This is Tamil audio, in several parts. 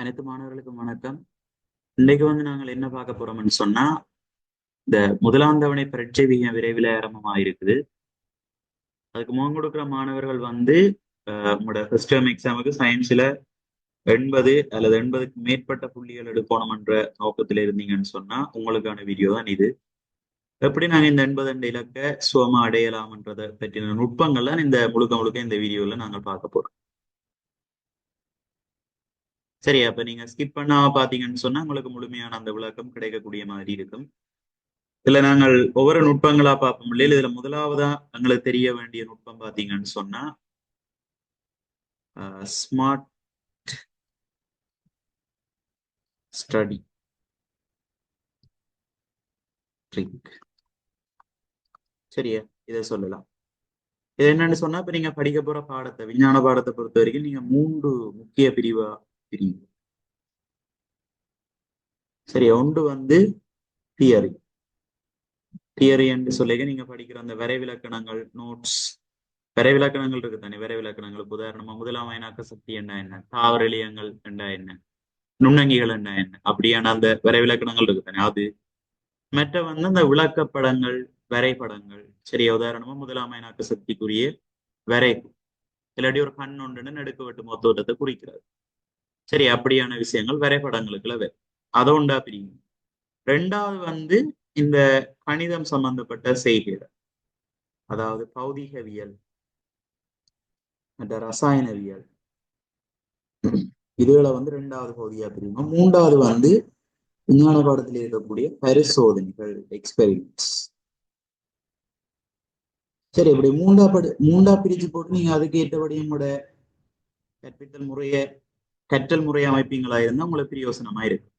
அனைத்து மாணவர்களுக்கும் வணக்கம். இன்னைக்கு வந்து நாங்கள் என்ன பார்க்க போறோம்னு சொன்னா இந்த முதலாம் தவணை பரீட்சை மிக விரைவில் ஆரம்பமாயிருக்குது. அதுக்கு முகம் கொடுக்குற மாணவர்கள் வந்து உங்களோட ஃபர்ஸ்ட் டேர்ம் எக்ஸாமுக்கு சயின்ஸ்ல எண்பது அல்லது எண்பதுக்கு மேற்பட்ட புள்ளிகள் எடுக்கணும்ன்ற நோக்கத்தில் இருந்தீங்கன்னு சொன்னா உங்களுக்கான வீடியோ தான் இது. எப்படி நாங்கள் இந்த எண்பது அண்டு இலக்க சுவமா அடையலாம்ன்றதை பற்றின நுட்பங்கள்லாம் இந்த முழுக்க முழுக்க இந்த வீடியோல நாங்கள் பார்க்க போறோம். சரி அப்ப நீங்க ஸ்கிப் பண்ணா பாத்தீங்கன்னு சொன்னா உங்களுக்கு முழுமையான அந்த விளக்கம் கிடைக்கக்கூடிய மாதிரி இருக்கும். இதுல நாங்கள் ஒவ்வொரு நுட்பங்களா பார்ப்போம் இல்லையா? இதுல முதலாவதா எங்களுக்கு தெரிய வேண்டிய நுட்பம் பாத்தீங்கன்னு சொன்னா ஸ்மார்ட் ஸ்டடி ட்ரிக் சரியா? இதை சொல்லலாம். இது என்னன்னு சொன்னா இப்ப நீங்க படிக்க போற பாடத்தை விஞ்ஞான பாடத்தை பொறுத்த வரைக்கும் நீங்க மூன்று முக்கிய பிரிவா பிரிவு சரி ஒன்று வந்து தியரி தியரி என்று சொல்லிக்க நீங்க படிக்கிற அந்த விரைவிலக்கணங்கள் நோட்ஸ் விரைவிலக்கணங்கள் இருக்கு தானே வரைவிலக்கணங்கள். உதாரணமா முதலாம் அயனாக்க சக்தி என்ன என்ன? தாவரலியங்கள் என்ன என்ன? நுண்ணங்கிகள் என்ன என்ன? அப்படியான அந்த விரைவிலக்கணங்கள் இருக்கு தானே அது. மற்ற வந்து அந்த விளக்கப்படங்கள் வரைபடங்கள். சரி உதாரணமா முதலாம் அயனாக்க சக்திக்குரிய வரை இல்லாட்டி ஒரு கண் ஒன்றுன்னு நடுக்கு வெட்டு மொத்தோட்டத்தை குறிக்கிறது. சரி அப்படியான விஷயங்கள் வரைபடங்களுக்குள்ள வே அதை உண்டா பிரியும் ரெண்டாவது வந்து இந்த கணிதம் சம்பந்தப்பட்ட செய்கைகள். அதாவது பௌதிகவியல் மற்ற ரசாயனவியல். இதுகளை வந்து ரெண்டாவது பகுதியா பிரியுமா மூன்றாவது வந்து விஞ்ஞான பாடத்தில் இருக்கக்கூடிய பரிசோதனைகள் எக்ஸ்பெரிமெண்ட்ஸ் சரி இப்படி மூண்டா படி மூண்டா பிரிச்சு போட்டு நீங்க அதுக்கு ஏற்றபடி உங்களோட கற்பித்தல் முறையை கற்றல் முறை அமைப்பீங்களா இருந்தால் உங்களுக்கு பிரயோசனமா இருக்கும்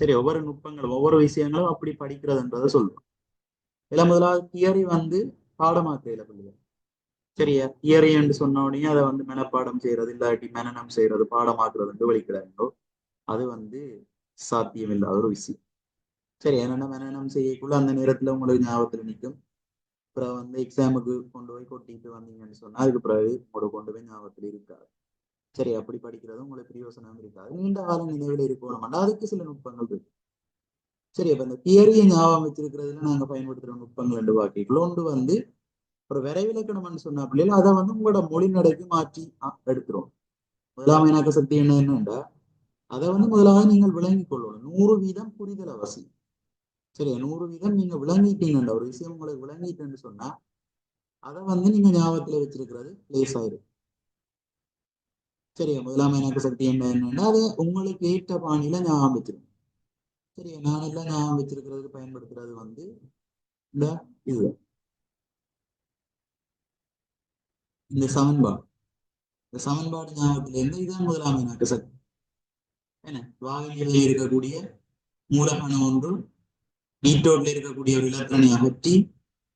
சரி ஒவ்வொரு நுட்பங்களும் ஒவ்வொரு விஷயங்களும் அப்படி படிக்கிறதுன்றதை சொல்றோம். இதுல முதலாவது தியரி வந்து பாடமாக்கையில பிள்ளைகள் சரியா தியரி என்று சொன்ன உடனே அதை வந்து மனப்பாடம் செய்யறது இல்லாட்டி மனநம் செய்யறது பாடமாக்குறதுன்னு வலிக்கிறாங்களோ அது வந்து சாத்தியம் இல்லாத ஒரு விஷயம். சரி என்னென்ன மனநம் செய்யக்குள்ள அந்த நேரத்துல உங்களுக்கு ஞாபகத்துல நிற்கும் அப்புறம் வந்து எக்ஸாமுக்கு கொண்டு போய் கொட்டிட்டு வந்தீங்கன்னு சொன்னா அதுக்கு பிறகு உங்களோட கொண்டு போய் ஞாபகத்துல இருக்காது. சரி அப்படி படிக்கிறது உங்களுக்கு பிரயோசனம் இருக்காது. நீண்ட காலம் நினைவில் இருக்கணும். அதுக்கு சில நுட்பங்கள் இருக்கு. சரி அப்ப இந்த தியரியை ஞாபகம் வச்சிருக்கிறதுல நாங்க பயன்படுத்துற நுட்பங்கள் ரெண்டு வாக்கிகள் ஒன்று வந்து ஒரு விரைவிலக்கணம்னு சொன்ன பிள்ளைகள் அதை வந்து உங்களோட மொழி நடைக்கு மாற்றி எடுத்துரும். முதலாம் இணக்க சக்தி என்ன என்னண்டா? அதை வந்து முதலாக நீங்கள் விளங்கிக் கொள்ளணும். நூறு வீதம் புரிதல் அவசியம். சரியா நூறு வீதம் நீங்க விளங்கிட்டீங்கன்ற ஒரு விஷயம் உங்களுக்கு விளங்கிட்டுன்னு சொன்னா அதை வந்து நீங்க ஞாபகத்துல வச்சிருக்கிறது பிளேஸ் ஆயிரும் சரியா? முதலாம் எனக்கு சக்தி என்ன என்னன்னா உங்களுக்கு ஏற்ற பாணியில ஞாபகம் சரியா? நான் எல்லாம் ஞாபகம் வச்சிருக்கிறதுக்கு பயன்படுத்துறது வந்து இந்த இது. இந்த சமன்பாடு. இந்த சமன்பாடு ஞாபகத்துல இருந்து இதுதான் முதலாம் எனக்கு சக்தி. என்ன? வாகனிலையில் இருக்கக்கூடிய மூலகணம் ஒன்று நீட்டோட்ல இருக்கக்கூடிய ஒரு இலக்கணை அகற்றி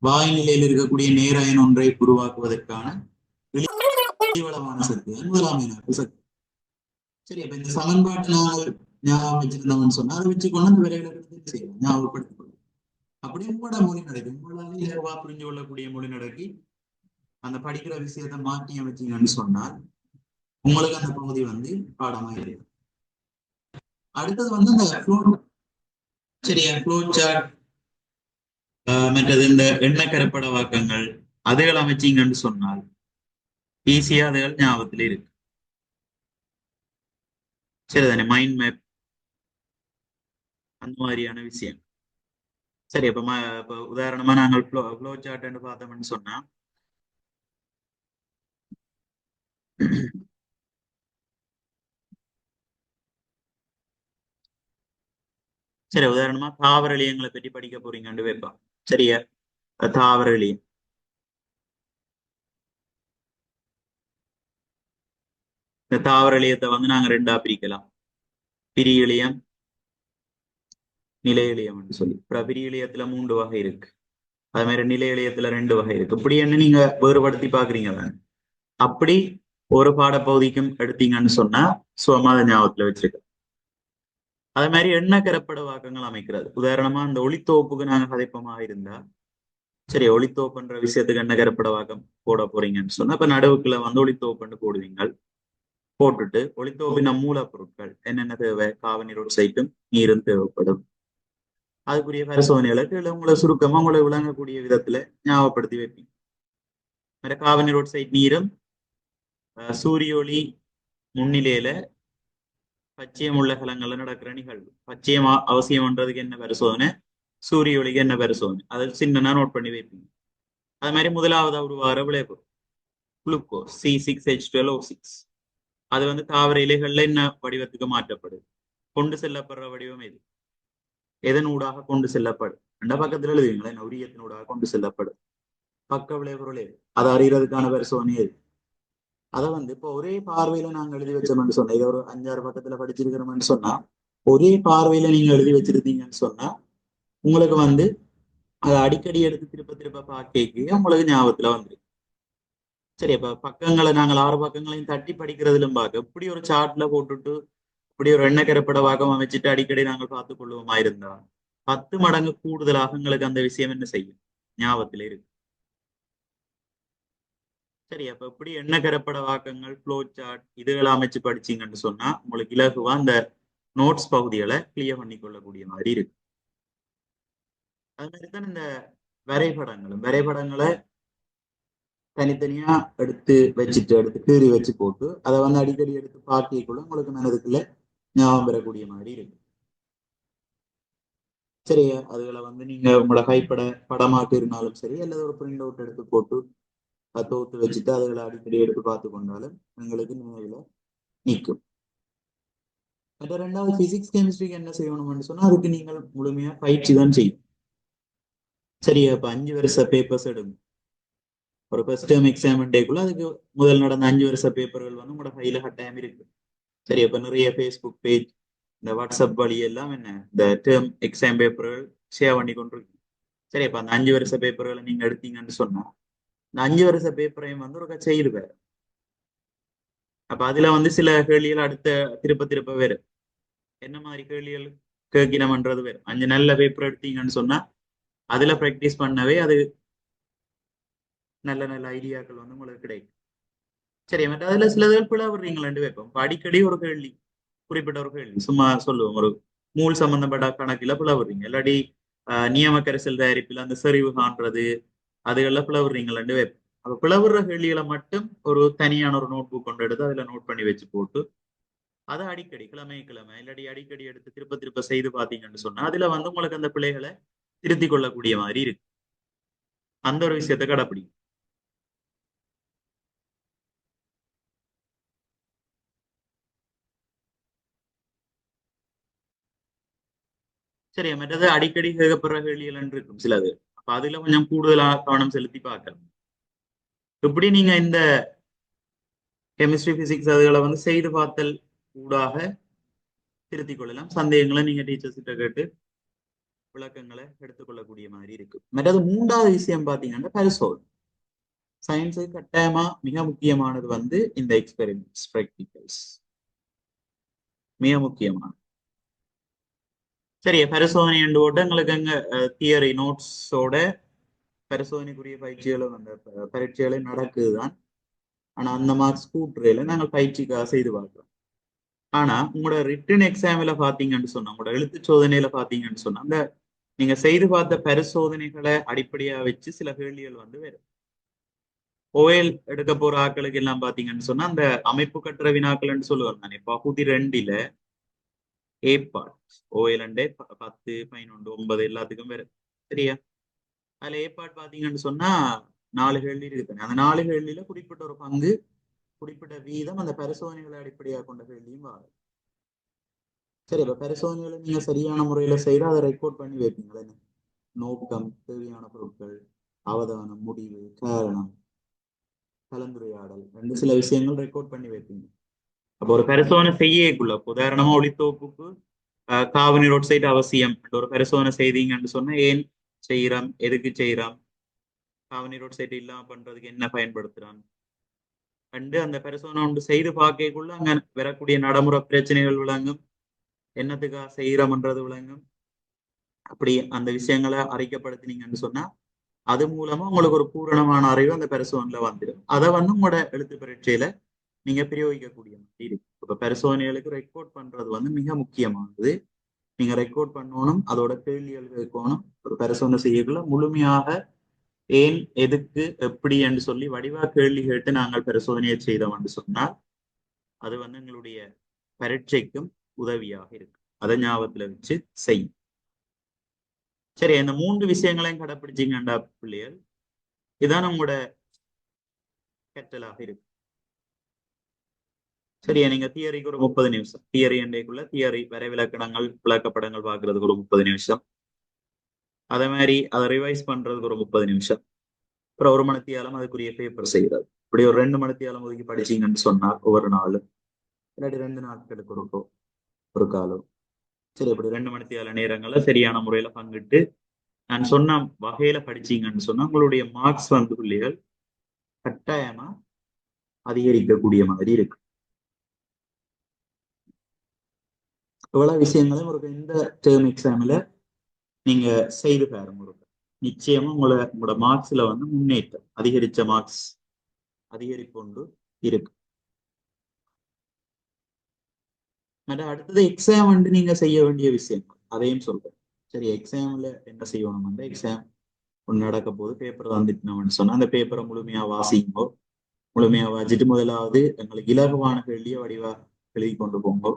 வாயு நிலையில் இருக்கக்கூடிய நேராயன் ஒன்றை உருவாக்குவதற்கான வெளிவளமான சக்தி தான் சக்தி. சரி அப்ப இந்த சமன்பாட்டை நாங்கள் ஞாபகம் வச்சிருந்தோம்னு சொன்னா அதை வச்சு கொண்டு அந்த விரைவிலக்கணத்தை செய்யலாம்? ஞாபகப்படுத்திக் கொள்ளும். அப்படியே உங்களோட மொழி நடக்கு உங்களால இயல்பா புரிஞ்சு கொள்ளக்கூடிய மொழி நடக்கி அந்த படிக்கிற விஷயத்தை மாற்றி அமைச்சீங்கன்னு சொன்னால் உங்களுக்கு அந்த பகுதி வந்து பாடமா இருக்கு அடுத்தது வந்து அந்த ஃப்ளோ சரியா ஃப்ளோ சார்ட் மற்றது இந்த எண்ணெய் கரப்பட வாக்கங்கள் அதுகள் அமைச்சீங்கன்னு சொன்னால் ஈஸியா அதுகள் ஞாபகத்தில் இருக்கு. சரிதானே? மைண்ட் மேப் அந்த மாதிரியான விஷயம் சரி அப்ப ம- உதாரணமா நாங்கள் ஃப்ளோ ஃப்ளோ சார்ட்னு பார்த்தோம்னு சொன்னா சரி உதாரணமா தாவரலியங்களை பற்றி படிக்க போறீங்கன்னு வைப்பான் சரியா? தாவரலியம் தாவர இலையம் இந்த தாவர இலையத்தை வந்து நாங்க ரெண்டா பிரிக்கலாம். பிரி இலையம் நிலை இலையம்னு சொல்லி. அப்புறம் பிரி மூன்று வகை இருக்கு. அது மாதிரி நிலை இலையத்துல ரெண்டு வகை இருக்கு. இப்படி என்ன நீங்க வேறுபடுத்தி பாக்குறீங்க தானே அப்படி ஒரு பாடப்பகுதிக்கும் எடுத்தீங்கன்னு சொன்னா சுமாத ஞாபகத்துல வச்சிருக்க அதே மாதிரி எண்ணக்கரப்பட வாக்கங்கள் அமைக்கிறது. உதாரணமா அந்த ஒளித்தோப்புக்கு நாங்க கதைப்பமாக இருந்தா சரி ஒளித்தோப்புன்ற விஷயத்துக்கு எண்ணக்கரப்பட வாக்கம் போட போறீங்கன்னு சொன்னா இப்ப நடுவுக்குள்ள வந்து ஒளித்தோப்புன்னு போடுவீங்க போட்டுட்டு ஒளித்தோப்பின மூலப்பொருட்கள் என்னென்ன தேவை காவனி ரோட் சைட்டும் நீரும் தேவைப்படும். அதுக்குரிய பரிசோதனைகளை கீழே உங்களை சுருக்கமா உங்களை விளங்கக்கூடிய விதத்துல ஞாபகப்படுத்தி வைப்பீங்க வேற காவனி சைட் நீரும் அஹ், சூரிய முன்னிலையில பச்சையம் உள்ள கலங்கள்ல நடக்கிற நிகழ்வு. பச்சையம் அவசியம்ன்றதுக்கு என்ன பரிசோதனை? சூரிய ஒளிக்கு என்ன பரிசோதனை? அதை சின்னனா நோட் பண்ணி வைப்பீங்க அது மாதிரி முதலாவது முதலாவதா உருவாகிற விளைவு glucose C six H twelve O six அது வந்து தாவர இலைகள்ல என்ன வடிவத்துக்கு மாற்றப்படுது கொண்டு செல்லப்படுற வடிவம் எது? எதன் ஊடாக கொண்டு செல்லப்படும்? ரெண்ட பக்கத்துல எழுதுவீங்களேன் உரியத்தின் ஊடாக கொண்டு செல்லப்படும். பக்க விளைவுகள் எது? அதை அறிகிறதுக்கான பரிசோதனை எது? அதை வந்து இப்போ ஒரே பார்வையில நாங்க எழுதி வச்சோம்னு சொன்னா இதை ஒரு அஞ்சாறு பக்கத்துல படிச்சிருக்கிறோம்னு சொன்னா ஒரே பார்வையில நீங்க எழுதி வச்சிருந்தீங்கன்னு சொன்னா உங்களுக்கு வந்து அதை அடிக்கடி எடுத்து திருப்ப திருப்ப பார்க்க உங்களுக்கு ஞாபகத்துல வந்துருக்கு சரி அப்ப பக்கங்களை நாங்கள் ஆறு பக்கங்களையும் தட்டி படிக்கிறதுலும் பார்க்க இப்படி ஒரு சார்ட்ல போட்டுட்டு இப்படி ஒரு எண்ணக்கரப்பட கரப்பட வாக்கம் அமைச்சிட்டு அடிக்கடி நாங்கள் பார்த்து கொள்வோமா இருந்தா? பத்து மடங்கு கூடுதலாக எங்களுக்கு அந்த விஷயம் என்ன செய்யும்? ஞாபகத்துல இருக்கு. சரி அப்ப இப்படி எண்ணக்கரப்பட வாக்கங்கள் ஃப்ளோ சார்ட் இதுகளை அமைச்சு படிச்சீங்கன்னு சொன்னா உங்களுக்கு இலகுவா அந்த நோட்ஸ் பகுதிகளை கிளியர் பண்ணி கொள்ளக்கூடிய மாதிரி இருக்கு. அது மாதிரி தான் இந்த வரைபடங்களும். வரைபடங்களை தனித்தனியா எடுத்து வச்சுட்டு எடுத்து கீறி வச்சு போட்டு அதை வந்து அடிக்கடி எடுத்து பார்க்கக்குள்ள உங்களுக்கு மனதுக்குள்ள ஞாபகம் பெறக்கூடிய மாதிரி இருக்கு சரியா அதுகளை வந்து நீங்க உங்களோட கைப்பட படமாட்டு இருந்தாலும் சரி அல்லது ஒரு பிரிண்ட் அவுட் எடுத்து போட்டு தோத்து வச்சுட்டு அதுகளை அடிக்கடி எடுத்து பார்த்து கொண்டாலும் உங்களுக்கு நினைவுல நிற்கும். மற்ற ரெண்டாவது பிசிக்ஸ் கெமிஸ்ட்ரிக்கு என்ன செய்யணும்னு சொன்னா அதுக்கு நீங்கள் முழுமையா பயிற்சி தான் செய்யும் சரியா இப்ப அஞ்சு வருஷ பேப்பர்ஸ் எடுங்க. ஒரு ஃபர்ஸ்ட் டேர்ம் எக்ஸாம் டேக்குள்ள அதுக்கு முதல் நடந்த அஞ்சு வருஷ பேப்பர்கள் வந்து உங்களோட ஃபைல கட்டாயம் இருக்கு. சரி அப்ப நிறைய ஃபேஸ்புக் பேஜ் இந்த வாட்ஸ்அப் வழி எல்லாம் என்ன? இந்த டேர்ம் எக்ஸாம் பேப்பர்கள் ஷேர் பண்ணி கொண்டிருக்கு. சரி அப்ப அந்த அஞ்சு வருஷ பேப்பர்களை நீங்க எடுத்தீங்கன்னு சொன்னா இந்த அஞ்சு வருஷ பேப்பரையும் வந்து ஒரு செய்திருவாரு அப்ப அதுல வந்து சில கேள்விகள் அடுத்த திருப்ப திருப்ப வேறு என்ன மாதிரி கேள்விகள் கேட்கணும்ன்றது வேறு அஞ்சு நல்ல பேப்பர் எடுத்தீங்கன்னு சொன்னா அதுல ப்ராக்டிஸ் பண்ணவே அது நல்ல நல்ல ஐடியாக்கள் வந்து உங்களுக்கு கிடைக்கும். சரி மற்ற அதுல சிலதுகள் பிளவுறீங்களாண்டு வைப்போம் அடிக்கடி ஒரு கேள்வி குறிப்பிட்ட ஒரு கேள்வி சும்மா சொல்லுவோம் ஒரு மூல் சம்பந்தப்பட்ட கணக்குல பிளவுறீங்க இல்லாட்டி ஆஹ், நியம கரிசல் அந்த செறிவு காண்றது அதுகள்லாம் பிளவுறீங்களாண்டு வைப்போம் அப்ப பிளவுற கேள்விகளை மட்டும் ஒரு தனியான ஒரு நோட் புக் கொண்டு எடுத்து அதுல நோட் பண்ணி வச்சு போட்டு அதை அடிக்கடி கிழமை கிழமை இல்லாடி அடிக்கடி எடுத்து திருப்ப திருப்ப செய்து பாத்தீங்கன்னு சொன்னா அதுல வந்து உங்களுக்கு அந்த பிள்ளைகளை திருத்தி கொள்ளக்கூடிய மாதிரி இருக்கு. அந்த ஒரு விஷயத்தை கடைப்பிடிக்கும் சரி மற்றது அடிக்கடி கேட்கப்படுற கேள்விகள் இருக்கும் சிலது. அப்ப அதுல கொஞ்சம் கூடுதலா கவனம் செலுத்தி பார்க்கலாம். இப்படி நீங்க இந்த கெமிஸ்ட்ரி பிசிக்ஸ் அதுகளை வந்து செய்து பார்த்தல் ஊடாக திருத்திக் கொள்ளலாம்? சந்தேகங்களை நீங்க டீச்சர்ஸ் கிட்ட கேட்டு விளக்கங்களை எடுத்துக்கொள்ளக்கூடிய மாதிரி இருக்கு. மற்றது மூன்றாவது விஷயம் பாத்தீங்கன்னா பரிசோதனை. சயின்ஸுக்கு கட்டாயமா மிக முக்கியமானது வந்து இந்த எக்ஸ்பெரிமெண்ட்ஸ் ப்ராக்டிகல்ஸ் மிக முக்கியமானது. சரி பரிசோதனை ரெண்டு போட்டு எங்களுக்கு அங்க தியரி நோட்ஸோட பரிசோதனைக்குரிய பயிற்சிகளும் அந்த பரீட்சைகளும் நடக்குதுதான். ஆனா அந்த மார்க்ஸ் கூட்டுறையில நாங்கள் பயிற்சிக்காக செய்து பார்க்கிறோம். ஆனா உங்களோட ரிட்டன் எக்ஸாம்ல பாத்தீங்கன்னு சொன்னா உங்களோட எழுத்து சோதனையில பாத்தீங்கன்னு சொன்னா அந்த நீங்க செய்து பார்த்த பரிசோதனைகளை அடிப்படையா வச்சு சில கேள்விகள் வந்து வரும். கோயில் எடுக்க போற ஆட்களுக்கு எல்லாம் பாத்தீங்கன்னு சொன்னா அந்த அமைப்பு கட்டுற வினாக்கள்னு சொல்லுவாங்க தானே பகுதி ரெண்டில ஏ பார்ட் ஓஎல் அண்டே பத்து பதினொன்று ஒன்பது எல்லாத்துக்கும் வேற சரியா? அதுல ஏ பார்ட் பாத்தீங்கன்னு சொன்னா நாலு கேள்வி இருக்கு தானே. அந்த நாலு கேள்வியில குறிப்பிட்ட ஒரு பங்கு குறிப்பிட்ட வீதம் அந்த பரிசோதனைகளை அடிப்படையாக கொண்ட கேள்வியும் வரும். சரி இப்ப பரிசோதனைகளை நீங்க சரியான முறையில செய்து அதை ரெக்கார்ட் பண்ணி வைப்பீங்களே நோக்கம் தேவையான பொருட்கள் அவதானம் முடிவு காரணம் கலந்துரையாடல் ரெண்டு சில விஷயங்கள் ரெக்கார்ட் பண்ணி வைப்பீங்க. அப்போ ஒரு பரிசோதனை செய்யக்குள்ள உதாரணமா ஒளித்தோப்புக்கு காவனி ரோட் சைடு அவசியம். ஒரு பரிசோதனை செய்தீங்கன்னு சொன்னா ஏன் செய்யறாம் எதுக்கு செய்யறாம் காவனி ரோட் சைடு இல்லாம பண்றதுக்கு என்ன பயன்படுத்துறான்? கண்டு அந்த பரிசோதனை ஒன்று செய்து பார்க்கக்குள்ள அங்க வரக்கூடிய நடைமுறை பிரச்சனைகள் விளங்கும். என்னத்துக்காக செய்யறோம்ன்றது விளங்கும். அப்படி அந்த விஷயங்களை அறிக்கைப்படுத்தினீங்கன்னு சொன்னா அது மூலமா உங்களுக்கு ஒரு பூரணமான அறிவு அந்த பரிசோதனையில வந்துடும். அதை வந்து உங்களோட எழுத்து பரீட்சையில நீங்க பிரயோகிக்கக்கூடிய மாதிரி இருக்கு. இப்ப பரிசோதனைகளுக்கு ரெக்கார்ட் பண்றது வந்து மிக முக்கியமானது. நீங்க ரெக்கார்ட் பண்ணணும் அதோட கேள்விகள் கேட்கணும் ஒரு பரிசோதனை செய்யக்குள்ள முழுமையாக ஏன் எதுக்கு எப்படி என்று சொல்லி வடிவா கேள்வி கேட்டு நாங்கள் பரிசோதனையை செய்தோம் என்று சொன்னால் அது வந்து எங்களுடைய பரீட்சைக்கும் உதவியாக இருக்கு. அதை ஞாபகத்துல வச்சு செய்யும் சரி இந்த மூன்று விஷயங்களையும் கடைப்பிடிச்சீங்கண்டா பிள்ளைகள். இதான் உங்களோட கற்றலாக இருக்கு. சரியா நீங்க தியரிக்கு ஒரு முப்பது நிமிஷம். தியரி என்றைக்குள்ள தியரி வரைவிலக்கணங்கள் விளக்கப்படங்கள் பாக்குறதுக்கு ஒரு முப்பது நிமிஷம். அதே மாதிரி அதை ரிவைஸ் பண்றதுக்கு ஒரு முப்பது நிமிஷம். அப்புறம் ஒரு மணித்தியாலம் அதுக்குரிய பேப்பர் செய்யறது. இப்படி ஒரு ரெண்டு மணித்தியாலம் ஒதுக்கி படிச்சீங்கன்னு சொன்னா ஒவ்வொரு நாளும் இல்லாட்டி ரெண்டு நாட்களுக்கு ஒரு ஒரு காலம் சரி இப்படி ரெண்டு மணித்தியால நேரங்களை சரியான முறையில பங்கிட்டு நான் சொன்ன வகையில படிச்சீங்கன்னு சொன்னா உங்களுடைய மார்க்ஸ் வந்து பிள்ளைகள் கட்டாயமா அதிகரிக்கக்கூடிய மாதிரி இருக்கு. இவ்வளவு விஷயங்களையும் ஒரு இந்த டேர்ம் எக்ஸாம்ல நீங்க செய்து பாருங்க ஒரு நிச்சயமா உங்களை உங்களோட மார்க்ஸ்ல வந்து முன்னேற்றம் அதிகரிச்ச மார்க்ஸ் அதிகரிப்பு ஒன்று இருக்கு. அடுத்தது எக்ஸாம் வந்து நீங்க செய்ய வேண்டிய விஷயம் அதையும் சொல்றேன். சரி எக்ஸாம்ல என்ன செய்யணும்? வந்து எக்ஸாம் ஒன்று நடக்க போது பேப்பர் வந்துட்டு சொன்னா அந்த பேப்பரை முழுமையா வாசிங்கோ முழுமையா வாசிட்டு முதலாவது எங்களுக்கு இலகுவான கேள்வியை வடிவா எழுதி கொண்டு போங்கோ.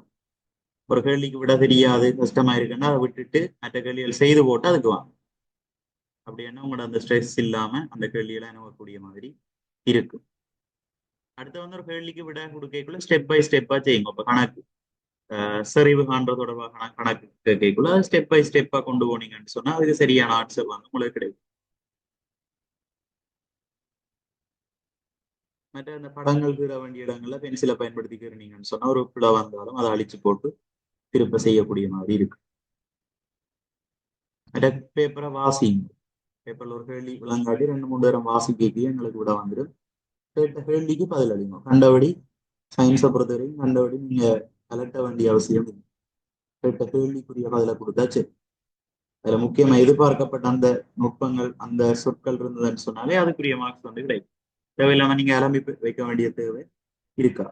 ஒரு கேள்விக்கு விட தெரியாது கஷ்டமா இருக்குன்னா அதை விட்டுட்டு மற்ற கேள்விகள் செய்து போட்டு அதுக்கு வாங்க. அப்படி என்ன உங்களோட அந்த ஸ்ட்ரெஸ் இல்லாம அந்த கேள்வியெல்லாம் நோக்கக்கூடிய மாதிரி இருக்கும் அடுத்து வந்து ஒரு கேள்விக்கு விட கொடுக்கக்குள்ள ஸ்டெப் பை ஸ்டெப்பா செய்யுங்க. இப்ப கணக்கு செறிவு காண்ற தொடர்பாக கணக்கு கேட்கக்குள்ள ஸ்டெப் பை ஸ்டெப்பா கொண்டு போனீங்கன்னு சொன்னா அதுக்கு சரியான ஆன்சர் வந்து உங்களுக்கு கிடைக்கும். மற்ற அந்த படங்கள் கீற வேண்டிய இடங்கள்ல பென்சிலை பயன்படுத்திக்கிறீங்கன்னு சொன்னா ஒரு பிழை வந்தாலும் அதை அழிச்சு போட்டு திருப்ப செய்யக்கூடிய மாதிரி இருக்கு. பேப்பரை வாசிங்க பேப்பர்ல ஒரு கேள்வி விளங்காட்டி ரெண்டு மூணு நேரம் வாசிக்க எங்களுக்கு விட வந்துடும். கேட்ட கேள்விக்கு பதில் அளிங்க கண்டபடி சயின்ஸை பொறுத்தவரைக்கும் கண்டபடி நீங்க அலட்ட வேண்டிய அவசியம் இல்லை. கேட்ட கேள்விக்குரிய பதில கொடுத்தா சரி அதுல முக்கியமா எதிர்பார்க்கப்பட்ட அந்த நுட்பங்கள் அந்த சொற்கள் இருந்ததுன்னு சொன்னாலே அதுக்குரிய மார்க்ஸ் வந்து கிடைக்கும். தேவையில்லாம நீங்க அலம்பி வைக்க வேண்டிய தேவை இருக்கா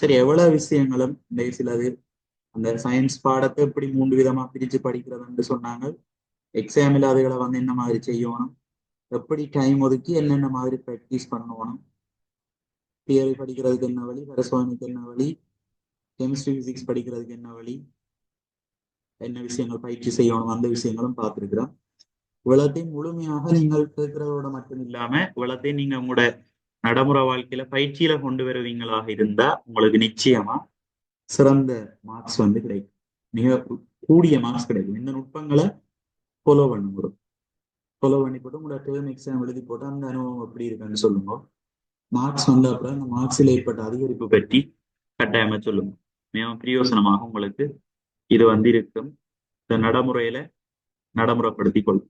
சரி எவ்வளவு விஷயங்களும் இந்த சிலது அந்த சயின்ஸ் பாடத்தை எப்படி மூன்று விதமா பிரிச்சு படிக்கிறதுன்னு சொன்னாங்க. எக்ஸாமில் அதுகளை வந்து என்ன மாதிரி செய்யணும்? எப்படி டைம் ஒதுக்கி என்னென்ன மாதிரி ப்ராக்டிஸ் பண்ணணும்? தியரி படிக்கிறதுக்கு என்ன வழி? பரிசோதனைக்கு என்ன வழி? கெமிஸ்ட்ரி பிசிக்ஸ் படிக்கிறதுக்கு என்ன வழி? என்ன விஷயங்கள் பயிற்சி செய்யணும்? அந்த விஷயங்களும் பார்த்துருக்குறோம். இவ்வளத்தையும் முழுமையாக நீங்கள் கேட்கிறதோட மட்டும் இல்லாம இவ்வளத்தையும் நீங்க உங்களோட நடைமுறை வாழ்க்கையில பயிற்சியில கொண்டு வருவீங்களாக இருந்தா உங்களுக்கு நிச்சயமா சிறந்த மார்க்ஸ் வந்து கிடைக்கும். மிக கூடிய மார்க்ஸ் கிடைக்கும். இந்த நுட்பங்களை ஃபாலோ பண்ணுங்க ஃபாலோ பண்ணி போட்டு உங்களோட டேர்ம் எக்ஸாம் எழுதி போட்டு அந்த அனுபவம் எப்படி இருக்குன்னு சொல்லுங்க. மார்க்ஸ் வந்த அப்புறம் அந்த மார்க்ஸில் ஏற்பட்ட அதிகரிப்பு பற்றி கட்டாயமா சொல்லுங்க. மிகவும் பிரியோசனமாக உங்களுக்கு இது வந்து இருக்கும் இந்த நடைமுறையில நடைமுறைப்படுத்திக் கொள்ளும்